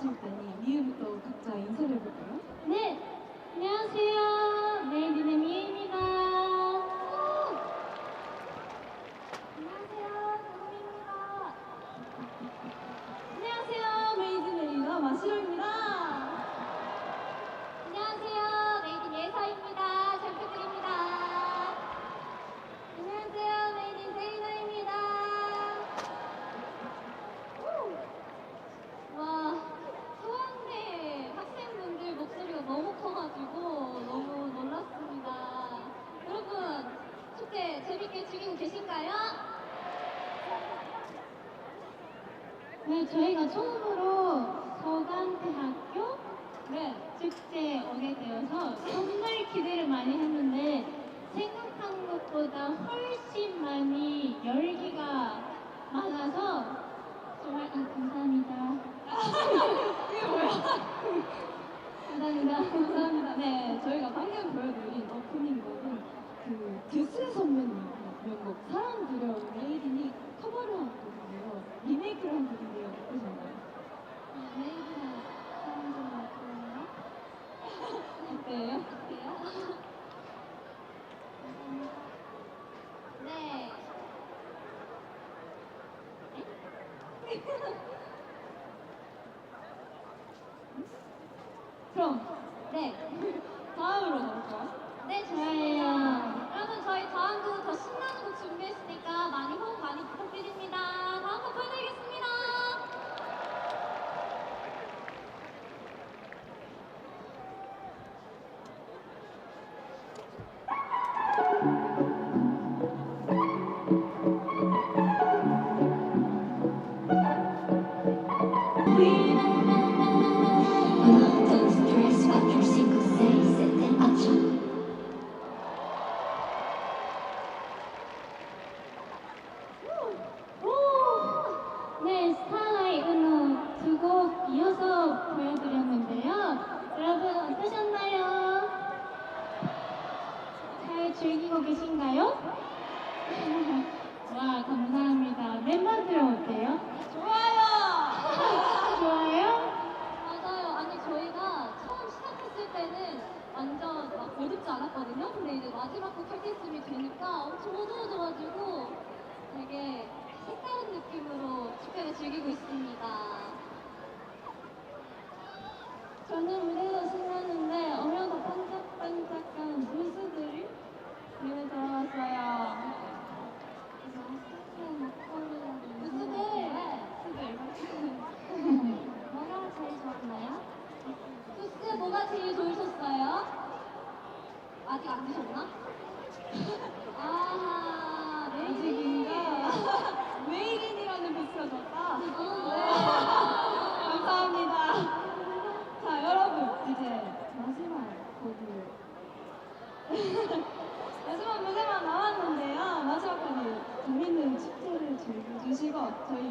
분들이 계신가요? 네, 저희가 처음으로 서강대학교 네, 축제에 오게 되어서 정말 기대를 많이 했는데 생각한 것보다 훨씬 많이 열기가 많아서 정말 아, 감사합니다. 이게 뭐야? 감사합니다. 감사합니다. 네, 저희 From there. 네, 스타라이 은우 두곡 이어서 보여드렸는데요. 여러분, 어떠셨나요? 잘 즐기고 계신가요? 와, 감사합니다. 멤버들 어때요? 좋아요? 맞아요. 아니 저희가 처음 시작했을 때는 완전 막 않았거든요. 근데 이제 마지막 곡 할 때쯤이 되니까 엄청 어두워져가지고 되게 색다른 느낌으로 축제를 즐기고 있습니다. 저는 무대도 신났는데 오면서 반짝반짝한 무스들이 눈에 들어왔어요. 무스들! 뭐가 제일 좋았나요? 부스 뭐가 제일 좋으셨어요? 아직 안 드셨나? 아, 아직인가? 네. 메이딘이라는 부스가 좋다. 네. 감사합니다. 자, 여러분, 이제 마지막 곡을. 마지막 무대만 남았는데요. 마지막까지 재밌는 축제를 즐겨주시고, 저희